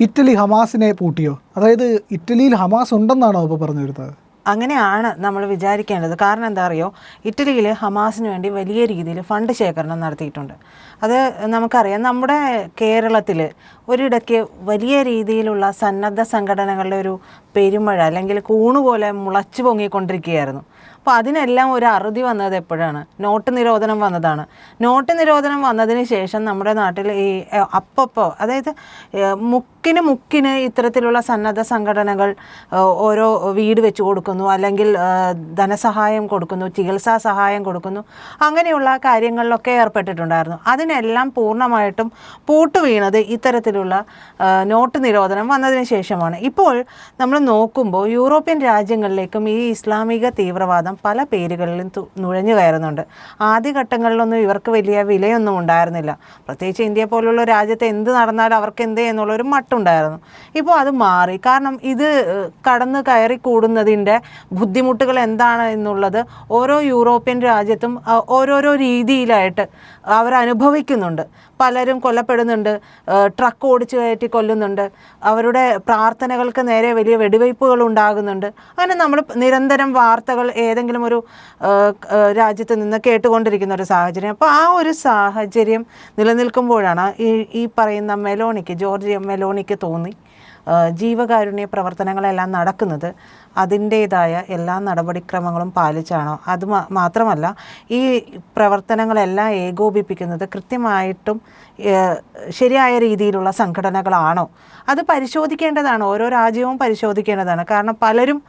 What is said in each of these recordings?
Italy ഹമാസിനെ പൂട്ടിയോ? അതായത് ഇറ്റലിയിൽ ഹമാസ് ഉണ്ടെന്നാണോ ഇപ്പോൾ പറഞ്ഞു വരുന്നത്? അങ്ങനെയാണ് നമ്മൾ വിചാരിക്കേണ്ടത്. കാരണം എന്താ അറിയോ? ഇറ്റലിയിൽ ഹമാസിന് വേണ്ടി വലിയ രീതിയിൽ ഫണ്ട് ശേഖരണം നടത്തിയിട്ടുണ്ട്. അത് നമുക്കറിയാം. നമ്മുടെ കേരളത്തിൽ ഒരിടയ്ക്ക് വലിയ രീതിയിലുള്ള സന്നദ്ധ സംഘടനകളുടെ ഒരു പെരുമഴ അല്ലെങ്കിൽ കൂണ് പോലെ മുളച്ചു പൊങ്ങിക്കൊണ്ടിരിക്കുകയായിരുന്നു. അപ്പോൾ അതിനെല്ലാം ഒരു അറുതി വന്നത് എപ്പോഴാണ്? നോട്ട് നിരോധനം വന്നതാണ്. നോട്ട് നിരോധനം വന്നതിന് ശേഷം നമ്മുടെ നാട്ടിൽ ഈ അപ്പപ്പോൾ അതായത് മുക്കിന് മുക്കിന് ഇത്തരത്തിലുള്ള സന്നദ്ധ സംഘടനകൾ ഓരോ വീട് വെച്ച് കൊടുക്കുന്നു അല്ലെങ്കിൽ ധനസഹായം കൊടുക്കുന്നു ചികിത്സാ സഹായം കൊടുക്കുന്നു അങ്ങനെയുള്ള കാര്യങ്ങളിലൊക്കെ ഏർപ്പെട്ടിട്ടുണ്ടായിരുന്നു. അതിനെല്ലാം പൂർണമായിട്ടും പൂട്ടുവീണത് ഇത്തരത്തിലുള്ള നോട്ട് നിരോധനം വന്നതിന് ശേഷമാണ്. ഇപ്പോൾ നമ്മൾ നോക്കുമ്പോൾ യൂറോപ്യൻ രാജ്യങ്ങളിലേക്കും ഈ ഇസ്ലാമിക തീവ്രവാദം പല പേരുകളിലും നുഴഞ്ഞു കയറുന്നുണ്ട്. ആദ്യഘട്ടങ്ങളിലൊന്നും ഇവർക്ക് വലിയ വിലയൊന്നും ഉണ്ടായിരുന്നില്ല. പ്രത്യേകിച്ച് ഇന്ത്യ പോലുള്ള രാജ്യത്ത് എന്ത് നടന്നാലും അവർക്ക് എന്തേ എന്നുള്ളൊരു മട്ടുണ്ടായിരുന്നു. ഇപ്പോൾ അത് മാറി. കാരണം ഇത് കടന്നു കയറി കൂടുന്നതിന്റെ ബുദ്ധിമുട്ടുകൾ എന്താണ് എന്നുള്ളത് ഓരോ യൂറോപ്യൻ രാജ്യത്തും ഓരോരോ രീതിയിലായിട്ട് അവരനുഭവിക്കുന്നുണ്ട്. പലരും കൊല്ലപ്പെടുന്നുണ്ട്. ട്രക്ക് ഓടിച്ചു കയറ്റി കൊല്ലുന്നുണ്ട്. അവരുടെ പ്രാർത്ഥനകൾക്ക് നേരെ വലിയ വെടിവയ്പ്പുകൾ ഉണ്ടാകുന്നുണ്ട്. അങ്ങനെ നമ്മൾ നിരന്തരം വാർത്തകൾ ഏതെങ്കിലും ഒരു രാജ്യത്ത് നിന്ന് കേട്ടുകൊണ്ടിരിക്കുന്ന ഒരു സാഹചര്യം. അപ്പോൾ ആ ഒരു സാഹചര്യം നിലനിൽക്കുമ്പോഴാണ് ഈ ഈ പറയുന്ന മെലോണിക്ക് ജോർജിയ മെലോണിക്ക് തോന്നി. ജീവകാരുണ്യ പ്രവർത്തനങ്ങളെല്ലാം നടക്കുന്നത് അതിന്റേതായ എല്ലാ നടപടിക്രമങ്ങളും പാലിച്ചാണോ? അത് മാത്രമല്ല ഈ പ്രവർത്തനങ്ങളെല്ലാം ഏകോപിപ്പിക്കുന്നത് കൃത്യമായിട്ടും ശരിയായ രീതിയിലുള്ള സംഘടനകളാണോ? അത് പരിശോധിക്കേണ്ടതാണ്. ഓരോ രാജ്യവും പരിശോധിക്കേണ്ടതാണ്. കാരണം പലരും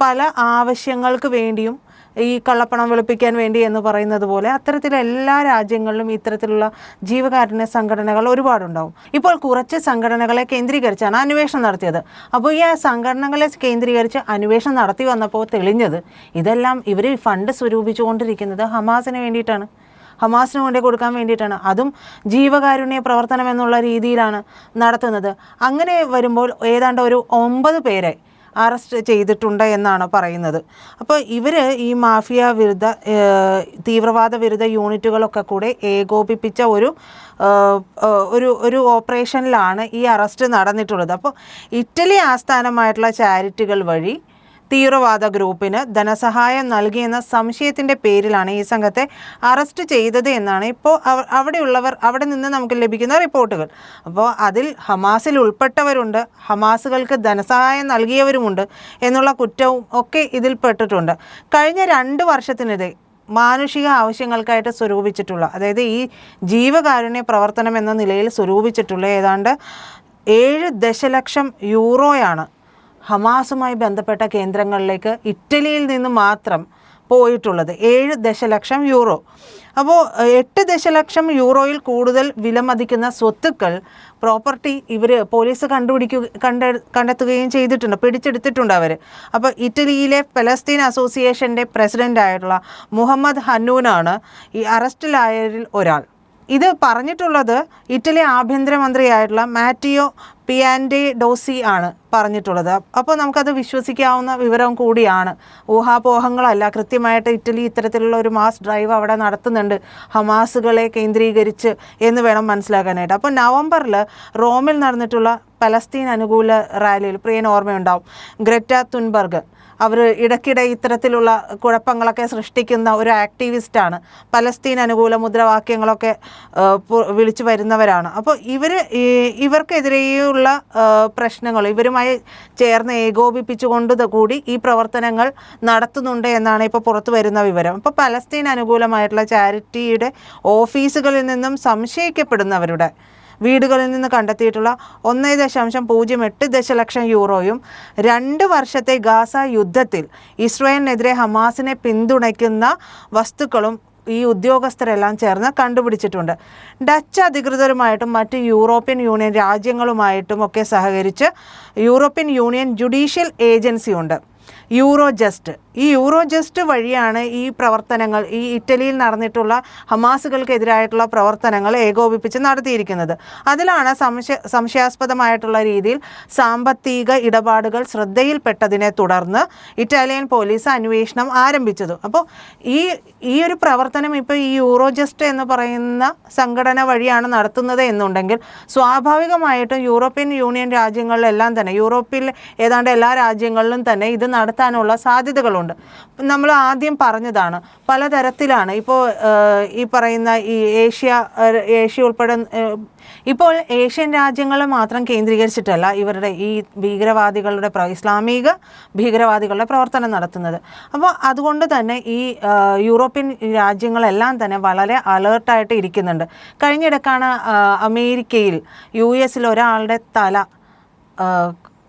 പല ആവശ്യങ്ങൾക്ക് വേണ്ടിയും ഈ കള്ളപ്പണം വെളുപ്പിക്കാൻ വേണ്ടി എന്ന് പറയുന്നത് പോലെ അത്തരത്തിൽ എല്ലാ രാജ്യങ്ങളിലും ഇത്തരത്തിലുള്ള ജീവകാരുണ്യ സംഘടനകൾ ഒരുപാടുണ്ടാവും. ഇപ്പോൾ കുറച്ച് സംഘടനകളെ കേന്ദ്രീകരിച്ചാണ് അന്വേഷണം നടത്തിയത്. അപ്പോൾ ഈ സംഘടനകളെ കേന്ദ്രീകരിച്ച് അന്വേഷണം നടത്തി വന്നപ്പോൾ തെളിഞ്ഞത് ഇതെല്ലാം ഇവർ ഫണ്ട് സ്വരൂപിച്ചുകൊണ്ടിരിക്കുന്നത് ഹമാസിന് വേണ്ടിയിട്ടാണ്. ഹമാസിന് വേണ്ടി കൊടുക്കാൻ വേണ്ടിയിട്ടാണ്. അതും ജീവകാരുണ്യ പ്രവർത്തനം എന്നുള്ള രീതിയിലാണ് നടത്തുന്നത്. അങ്ങനെ വരുമ്പോൾ ഏതാണ്ട് ഒരു ഒമ്പത് പേരെ അറസ്റ്റ് ചെയ്തിട്ടുണ്ട് എന്നാണ് പറയുന്നത്. അപ്പോൾ ഇവർ ഈ മാഫിയ വിരുദ്ധ തീവ്രവാദ വിരുദ്ധ യൂണിറ്റുകളൊക്കെ കൂടെ ഏകോപിപ്പിച്ച ഒരു ഒരു ഒരു ഓപ്പറേഷനിലാണ് ഈ അറസ്റ്റ് നടന്നിട്ടുള്ളത്. അപ്പോൾ ഇറ്റലി ആസ്ഥാനമായിട്ടുള്ള ചാരിറ്റികൾ വഴി തീവ്രവാദ ഗ്രൂപ്പിന് ധനസഹായം നൽകിയെന്ന സംശയത്തിന്റെ പേരിലാണ് ഈ സംഘത്തെ അറസ്റ്റ് ചെയ്തത് എന്നാണ് ഇപ്പോൾ അവ- അവിടെയുള്ളവർ അവിടെ നിന്ന് നമുക്ക് ലഭിക്കുന്ന റിപ്പോർട്ടുകൾ. അപ്പോൾ അതിൽ ഹമാസിൽ ഉൾപ്പെട്ടവരുണ്ട് ഹമാസുകൾക്ക് ധനസഹായം നൽകിയവരുമുണ്ട് എന്നുള്ള കുറ്റവും ഒക്കെ ഇതിൽപ്പെട്ടിട്ടുണ്ട് കഴിഞ്ഞ രണ്ട് വർഷത്തിനിടെ മാനുഷിക ആവശ്യങ്ങൾക്കായിട്ട് സ്വരൂപിച്ചിട്ടുള്ള അതായത് ഈ ജീവകാരുണ്യ പ്രവർത്തനം എന്ന നിലയിൽ സ്വരൂപിച്ചിട്ടുള്ള ഏതാണ്ട് ഏഴ് ദശലക്ഷം യൂറോയാണ് ഹമാസുമായി ബന്ധപ്പെട്ട കേന്ദ്രങ്ങളിലേക്ക് ഇറ്റലിയിൽ നിന്ന് മാത്രം പോയിട്ടുള്ളത് ഏഴ് ദശലക്ഷം യൂറോ. അപ്പോൾ എട്ട് ദശലക്ഷം യൂറോയിൽ കൂടുതൽ വിലമതിക്കുന്ന സ്വത്തുക്കൾ പ്രോപ്പർട്ടി ഇവർ പോലീസ് കണ്ടുപിടിക്കുക കണ്ട കണ്ടെത്തുകയും ചെയ്തിട്ടുണ്ട് പിടിച്ചെടുത്തിട്ടുണ്ട് അവർ അപ്പോൾ ഇറ്റലിയിലെ പലസ്തീൻ അസോസിയേഷന്റെ പ്രസിഡന്റായിട്ടുള്ള മുഹമ്മദ് ഹന്നൂനാണ് ഈ അറസ്റ്റിലായവരിൽ ഒരാൾ. ഇത് പറഞ്ഞിട്ടുള്ളത് ഇറ്റലി ആഭ്യന്തരമന്ത്രിയായിട്ടുള്ള മാറ്റിയോ പിയാൻഡെ ഡോസി ആണ് പറഞ്ഞിട്ടുള്ളത്. അപ്പോൾ നമുക്കത് വിശ്വസിക്കാവുന്ന വിവരം കൂടിയാണ്. ഊഹാപോഹങ്ങളല്ല കൃത്യമായിട്ട് ഇറ്റലി ഇത്തരത്തിലുള്ള ഒരു മാസ് ഡ്രൈവ് അവിടെ നടത്തുന്നുണ്ട്. ഹമാസുകളെ കേന്ദ്രീകരിച്ച് എന്ന് വേണം മനസ്സിലാക്കാനായിട്ട്. അപ്പോൾ നവംബറിൽ റോമിൽ നടന്നിട്ടുള്ള പലസ്തീൻ അനുകൂല റാലിയിൽ പ്രിയൻ ഓർമ്മയുണ്ടാവും ഗ്രെറ്റ തുൻബർഗ്. അവർ ഇടയ്ക്കിടെ ഇത്തരത്തിലുള്ള കുഴപ്പങ്ങളൊക്കെ സൃഷ്ടിക്കുന്ന ഒരു ആക്ടിവിസ്റ്റാണ് പലസ്തീൻ അനുകൂല മുദ്രാവാക്യങ്ങളൊക്കെ വിളിച്ചു വരുന്നവരാണ്. അപ്പോൾ ഇവർ ഇവർക്കെതിരെയുള്ള പ്രശ്നങ്ങൾ ഇവരുമായി ചേർന്ന് ഏകോപിപ്പിച്ചുകൊണ്ട് കൂടി ഈ പ്രവർത്തനങ്ങൾ നടത്തുന്നുണ്ട് എന്നാണ് ഇപ്പോൾ പുറത്തു വരുന്ന വിവരം. അപ്പോൾ പലസ്തീൻ അനുകൂലമായിട്ടുള്ള ചാരിറ്റിയുടെ ഓഫീസുകളിൽ നിന്നും സംശയിക്കപ്പെടുന്നവരുടെ വീടുകളിൽ നിന്ന് കണ്ടെത്തിയിട്ടുള്ള ഒന്നേ ദശാംശം പൂജ്യം എട്ട് ദശലക്ഷം യൂറോയും രണ്ട് വർഷത്തെ ഗാസ യുദ്ധത്തിൽ ഇസ്രയേലിനെതിരെ ഹമാസിനെ പിന്തുണയ്ക്കുന്ന വസ്തുക്കളും ഈ ഉദ്യോഗസ്ഥരെല്ലാം ചേർന്ന് കണ്ടുപിടിച്ചിട്ടുണ്ട്. ഡച്ച് അധികൃതരുമായിട്ടും മറ്റ് യൂറോപ്യൻ യൂണിയൻ രാജ്യങ്ങളുമായിട്ടും ഒക്കെ സഹകരിച്ച് യൂറോപ്യൻ യൂണിയൻ ജുഡീഷ്യൽ ഏജൻസി ഉണ്ട് യൂറോ ജസ്റ്റ് ഈ യൂറോജസ്റ്റ് വഴിയാണ് ഈ പ്രവർത്തനങ്ങൾ ഈ ഇറ്റലിയിൽ നടന്നിട്ടുള്ള ഹമാസുകൾക്കെതിരായിട്ടുള്ള പ്രവർത്തനങ്ങൾ ഏകോപിപ്പിച്ച് നടത്തിയിരിക്കുന്നത്. അതിലാണ് സംശയ സംശയാസ്പദമായിട്ടുള്ള രീതിയിൽ സാമ്പത്തിക ഇടപാടുകൾ ശ്രദ്ധയിൽപ്പെട്ടതിനെ തുടർന്ന് ഇറ്റാലിയൻ പോലീസ് അന്വേഷണം ആരംഭിച്ചത്. അപ്പോൾ ഈ ഈ ഒരു പ്രവർത്തനം ഇപ്പോൾ ഈ യൂറോജസ്റ്റ് എന്ന് പറയുന്ന സംഘടന വഴിയാണ് നടത്തുന്നത് എന്നുണ്ടെങ്കിൽ സ്വാഭാവികമായിട്ടും യൂറോപ്യൻ യൂണിയൻ രാജ്യങ്ങളിലെല്ലാം തന്നെ യൂറോപ്പിൽ ഏതാണ്ട് എല്ലാ രാജ്യങ്ങളിലും തന്നെ ഇത് നടത്താനുള്ള സാധ്യതകളുണ്ട്. നമ്മൾ ആദ്യം പറഞ്ഞതാണ് പലതരത്തിലാണ്. ഇപ്പോൾ ഈ പറയുന്ന ഈ ഏഷ്യ ഏഷ്യ ഉൾപ്പെടെ ഇപ്പോൾ ഏഷ്യൻ രാജ്യങ്ങളെ മാത്രം കേന്ദ്രീകരിച്ചിട്ടല്ല ഇവരുടെ ഈ ഭീകരവാദികളുടെ ഇസ്ലാമിക ഭീകരവാദികളുടെ പ്രവർത്തനം നടത്തുന്നത്. അപ്പോൾ അതുകൊണ്ട് തന്നെ ഈ യൂറോപ്യൻ രാജ്യങ്ങളെല്ലാം തന്നെ വളരെ അലേർട്ടായിട്ട് ഇരിക്കുന്നുണ്ട്. കഴിഞ്ഞിടക്കാണ് അമേരിക്കയിൽ യു എസിൽ ഒരാളുടെ തല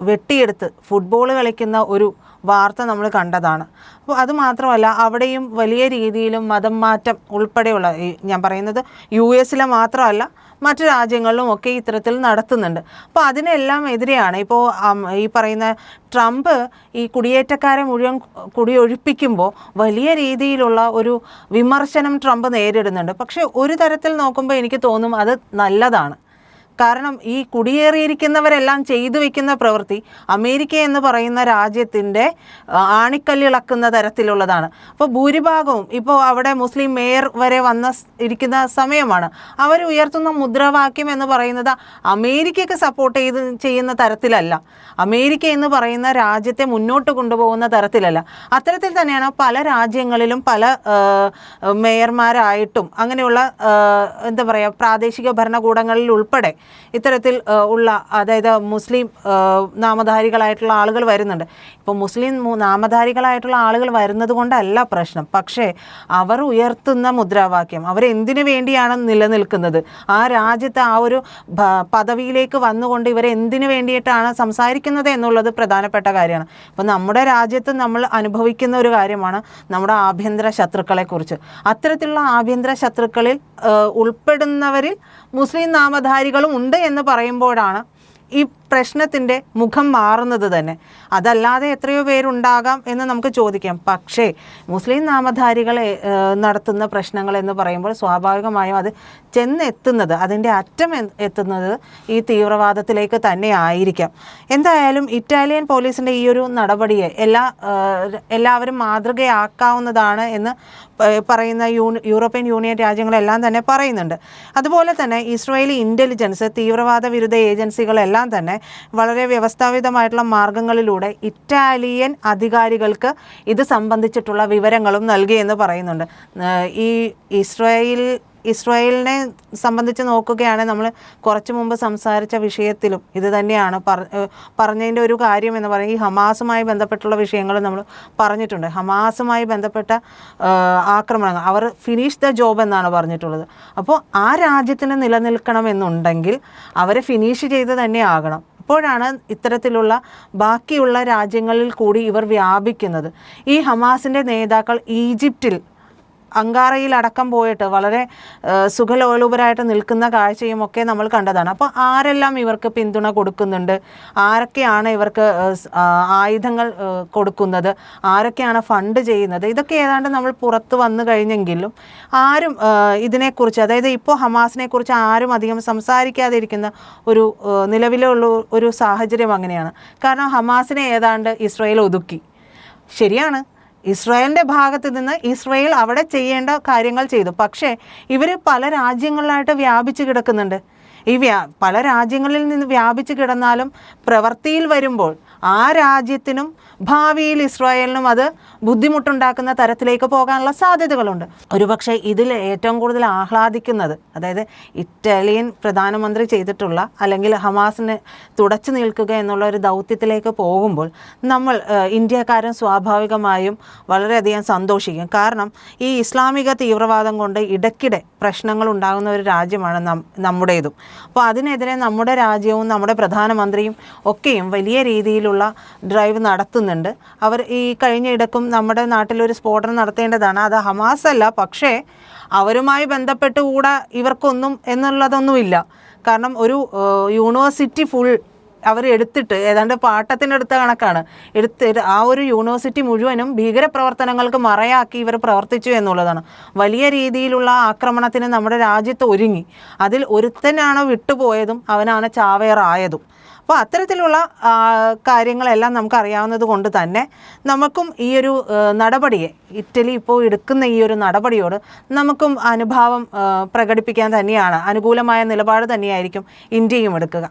വെട്ടിയെടുത്ത് ഫുട്ബോൾ കളിക്കുന്ന ഒരു വാർത്ത നമ്മൾ കണ്ടതാണ്. അപ്പോൾ അത് മാത്രമല്ല അവിടെയും വലിയ രീതിയിലും മതം മാറ്റം ഉൾപ്പെടെയുള്ള ഞാൻ പറയുന്നത് യു എസിലെ മാത്രമല്ല മറ്റു രാജ്യങ്ങളിലും ഒക്കെ ഇത്തരത്തിൽ നടത്തുന്നുണ്ട്. അപ്പോൾ അതിനെല്ലാം എതിരെയാണ് ഇപ്പോൾ ഈ പറയുന്ന ട്രംപ് ഈ കുടിയേറ്റക്കാരെ മുഴുവൻ കുടിയൊഴിപ്പിക്കുമ്പോൾ വലിയ രീതിയിലുള്ള ഒരു വിമർശനം ട്രംപ് നേരിടുന്നുണ്ട്. പക്ഷേ ഒരു തരത്തിൽ നോക്കുമ്പോൾ എനിക്ക് തോന്നും അത് നല്ലതാണ്. കാരണം ഈ കുടിയേറിയിരിക്കുന്നവരെല്ലാം ചെയ്തു വെക്കുന്ന പ്രവൃത്തി അമേരിക്ക എന്ന് പറയുന്ന രാജ്യത്തിന്റെ ആണിക്കല്ലിളക്കുന്ന തരത്തിലുള്ളതാണ്. അപ്പോൾ ഭൂരിഭാഗവും ഇപ്പോൾ അവിടെ മുസ്ലിം മേയർ വരെ വന്ന ഇരിക്കുന്ന സമയമാണ്. അവർ ഉയർത്തുന്ന മുദ്രാവാക്യം എന്ന് പറയുന്നത് അമേരിക്കയ്ക്ക് സപ്പോർട്ട് ചെയ്ത് ചെയ്യുന്ന തരത്തിലല്ല. അമേരിക്ക എന്ന് പറയുന്ന രാജ്യത്തെ മുന്നോട്ട് കൊണ്ടുപോകുന്ന തരത്തിലല്ല. അത്തരത്തിൽ തന്നെയാണ് പല രാജ്യങ്ങളിലും പല മേയർമാരായിട്ടും അങ്ങനെയുള്ള എന്താ പറയുക പ്രാദേശിക ഭരണകൂടങ്ങളിൽ ഉൾപ്പെടെ ഇത്തരത്തിൽ ഉള്ള അതായത് മുസ്ലിം നാമധാരികളായിട്ടുള്ള ആളുകൾ വരുന്നുണ്ട്. ഇപ്പോൾ മുസ്ലിം നാമധാരികളായിട്ടുള്ള ആളുകൾ വരുന്നത് കൊണ്ടല്ല പ്രശ്നം. പക്ഷേ അവർ ഉയർത്തുന്ന മുദ്രാവാക്യം അവരെന്തിനു വേണ്ടിയാണ് നിലനിൽക്കുന്നത്? ആ രാജ്യത്ത് ആ ഒരു പദവിയിലേക്ക് വന്നുകൊണ്ട് ഇവർ എന്തിനു വേണ്ടിയിട്ടാണ് സംസാരിക്കുന്നത് എന്നുള്ളത് പ്രധാനപ്പെട്ട കാര്യമാണ്. അപ്പോൾ നമ്മുടെ രാജ്യത്ത് നമ്മൾ അനുഭവിക്കുന്ന ഒരു കാര്യമാണ് നമ്മുടെ ആഭ്യന്തര ശത്രുക്കളെക്കുറിച്ച് അത്തരത്തിലുള്ള ആഭ്യന്തര ശത്രുക്കളിൽ ഉൾപ്പെടുന്നവരിൽ മുസ്ലിം നാമധാരികളും ഉണ്ട് എന്ന് പറയുമ്പോഴാണ് ഈ പ്രശ്നത്തിന്റെ മുഖം മാറുന്നത് തന്നെ. അതല്ലാതെ എത്രയോ പേരുണ്ടാകാം എന്ന് നമുക്ക് ചോദിക്കാം. പക്ഷേ മുസ്ലിം നാമധാരികളെ നടത്തുന്ന പ്രശ്നങ്ങൾ എന്ന് പറയുമ്പോൾ സ്വാഭാവികമായും അത് ചെന്നെത്തുന്നത് അതിന്റെ അറ്റം എത്തുന്നത് ഈ തീവ്രവാദത്തിലേക്ക് തന്നെ ആയിരിക്കാം. എന്തായാലും ഇറ്റാലിയൻ പോലീസിന്റെ ഈ ഒരു നടപടിയെ എല്ലാ എല്ലാവരും മാതൃകയാക്കാവുന്നതാണ് എന്ന് പറയുന്ന യൂറോപ്യൻ യൂണിയൻ രാജ്യങ്ങളെല്ലാം തന്നെ പറയുന്നുണ്ട്. അതുപോലെ തന്നെ ഇസ്രായേലി ഇന്റലിജൻസ് തീവ്രവാദ വിരുദ്ധ ഏജൻസികളെല്ലാം തന്നെ വളരെ വ്യവസ്ഥാപിതമായിട്ടുള്ള മാർഗങ്ങളിലൂടെ ഇറ്റാലിയൻ അധികാരികൾക്ക് ഇത് സംബന്ധിച്ചിട്ടുള്ള വിവരങ്ങളും നൽകിയെന്ന് പറയുന്നുണ്ട്. ഈ ഇസ്രായേൽ ഇസ്രായേലിനെ സംബന്ധിച്ച് നോക്കുകയാണെങ്കിൽ നമ്മൾ കുറച്ച് മുമ്പ് സംസാരിച്ച വിഷയത്തിലും ഇത് തന്നെയാണ് പറ പറഞ്ഞതിന്റെ ഒരു കാര്യം എന്ന് പറയുന്നത് ഈ ഹമാസുമായി ബന്ധപ്പെട്ടുള്ള വിഷയങ്ങൾ നമ്മൾ പറഞ്ഞിട്ടുണ്ട്. ഹമാസുമായി ബന്ധപ്പെട്ട ആക്രമണങ്ങൾ. അവർ ഫിനിഷ് ദ ജോബ് എന്നാണ് പറഞ്ഞിട്ടുള്ളത്. അപ്പോൾ ആ രാജ്യത്തിന് നിലനിൽക്കണമെന്നുണ്ടെങ്കിൽ അവരെ ഫിനിഷ് ചെയ്ത് തന്നെ ആകണം. അപ്പോഴാണ് ഇത്തരത്തിലുള്ള ബാക്കിയുള്ള രാജ്യങ്ങളിൽ കൂടി ഇവർ വ്യാപിക്കുന്നത്. ഈ ഹമാസിന്റെ നേതാക്കൾ ഈജിപ്തിൽ അങ്കാറയിൽ അടക്കം പോയിട്ട് വളരെ സുഖലോലുപരായിട്ട് നിൽക്കുന്ന കാഴ്ചയും ഒക്കെ നമ്മൾ കണ്ടതാണ്. അപ്പോൾ ആരെല്ലാം ഇവർക്ക് പിന്തുണ കൊടുക്കുന്നുണ്ട്? ആരൊക്കെയാണ് ഇവർക്ക് ആയുധങ്ങൾ കൊടുക്കുന്നത്? ആരൊക്കെയാണ് ഫണ്ട് ചെയ്യുന്നത്? ഇതൊക്കെ ഏതാണ്ട് നമ്മൾ പുറത്ത് വന്നു കഴിഞ്ഞെങ്കിലും ആരും ഇതിനെക്കുറിച്ച് അതായത് ഇപ്പോൾ ഹമാസിനെ കുറിച്ച് ആരും അധികം സംസാരിക്കാതിരിക്കുന്ന ഒരു നിലവിലുള്ള ഒരു സാഹചര്യം അങ്ങനെയാണ്. കാരണം ഹമാസിനെ ഏതാണ്ട് ഇസ്രയേൽ ഒതുക്കി. ശരിയാണ്. ഇസ്രായേലിന്റെ ഭാഗത്ത് നിന്ന് ഇസ്രായേൽ അവിടെ ചെയ്യേണ്ട കാര്യങ്ങൾ ചെയ്തു. പക്ഷേ ഇവർ പല രാജ്യങ്ങളിലായിട്ട് വ്യാപിച്ചു കിടക്കുന്നുണ്ട്. ഈ വ്യാ പല രാജ്യങ്ങളിൽ നിന്ന് വ്യാപിച്ചു കിടന്നാലും പ്രവൃത്തിയിൽ വരുമ്പോൾ ആ രാജ്യത്തിനും ഭാവിയിൽ ഇസ്രായേലിനും അത് ബുദ്ധിമുട്ടുണ്ടാക്കുന്ന തരത്തിലേക്ക് പോകാനുള്ള സാധ്യതകളുണ്ട്. ഒരുപക്ഷെ ഇതിൽ ഏറ്റവും കൂടുതൽ ആഹ്ലാദിക്കുന്നത് അതായത് ഇറ്റാലിയൻ പ്രധാനമന്ത്രി ചെയ്തിട്ടുള്ള അല്ലെങ്കിൽ ഹമാസിനെ തുടച്ചു നിൽക്കുക എന്നുള്ള ഒരു ദൗത്യത്തിലേക്ക് പോകുമ്പോൾ നമ്മൾ ഇന്ത്യക്കാരൻ സ്വാഭാവികമായും വളരെയധികം സന്തോഷിക്കും. കാരണം ഈ ഇസ്ലാമിക തീവ്രവാദം കൊണ്ട് ഇടയ്ക്കിടെ പ്രശ്നങ്ങൾ ഉണ്ടാകുന്ന ഒരു രാജ്യമാണ് നമ്മുടേതും. അപ്പോൾ അതിനെതിരെ നമ്മുടെ രാജ്യവും നമ്മുടെ പ്രധാനമന്ത്രിയും ഒക്കെയും വലിയ രീതിയിലുള്ള ഡ്രൈവ് നടത്തുന്നുണ്ട്. അവർ ഈ കഴിഞ്ഞ ഇടക്കും നമ്മുടെ നാട്ടിലൊരു സ്ഫോടനം നടത്തേണ്ടതാണ്. അത് ഹമാസ് അല്ല പക്ഷേ അവരുമായി ബന്ധപ്പെട്ട് കൂടെ ഇവർക്കൊന്നും എന്നുള്ളതൊന്നുമില്ല. കാരണം ഒരു യൂണിവേഴ്സിറ്റി ഫുൾ അവർ എടുത്തിട്ട് ഏതാണ്ട് പാട്ടത്തിനെടുത്ത കണക്കാണ്. എടുത്ത് ആ ഒരു യൂണിവേഴ്സിറ്റി മുഴുവനും ഭീകരപ്രവർത്തനങ്ങൾക്ക് മറയാക്കി ഇവർ പ്രവർത്തിച്ചു എന്നുള്ളതാണ്. വലിയ രീതിയിലുള്ള ആക്രമണത്തിന് നമ്മുടെ രാജ്യത്ത് ഒരുങ്ങി. അതിൽ ഒരുത്തനാണ് വിട്ടുപോയതും അവനാണ് ചാവേറായതും. അപ്പോൾ അത്തരത്തിലുള്ള കാര്യങ്ങളെല്ലാം കാര്യങ്ങളെല്ലാം നമുക്കറിയാവുന്നത് കൊണ്ട് തന്നെ നമുക്കും ഈ ഒരു നടപടിയെ ഇറ്റലി ഇപ്പോൾ എടുക്കുന്ന ഈ ഒരു നടപടിയോട് നമുക്കും അനുഭാവം പ്രകടിപ്പിക്കാൻ തന്നെയാണ്. അനുകൂലമായ നിലപാട് തന്നെയായിരിക്കും ഇന്ത്യയും എടുക്കുക.